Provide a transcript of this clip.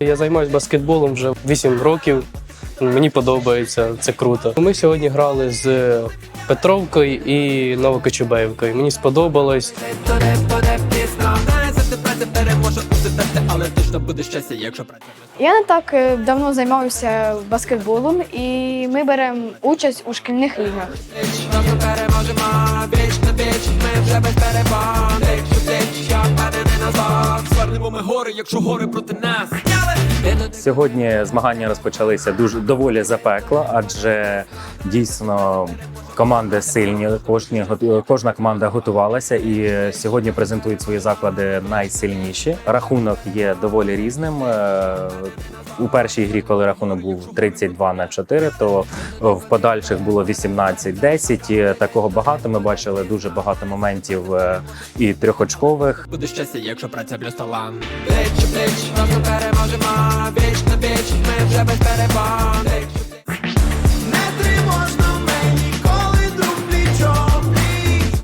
Я займаюся баскетболом вже 8 років. Мені подобається, це круто. Ми сьогодні грали з Петровкою і Новокочубеївкою. Мені сподобалось. Я не так е, давно займаюся баскетболом, і ми беремо участь у шкільних лігах. Назад ми гори, якщо гори проти нас Сьогодні змагання розпочалися дуже доволі запекло, адже дійсно команди сильні. Кожні кожна команда готувалася і сьогодні презентують свої заклади найсильніші. Рахунок є доволі різним. Е, У першій грі, коли рахунок був 32 на 4, то в подальших було 18-10. І Такого багато. Ми бачили дуже багато моментів е, і трьохочкових. Буде щастя, якщо праця плюс талант Плеч, плеч, разом переможемо Віч на віч, ми вже без перебан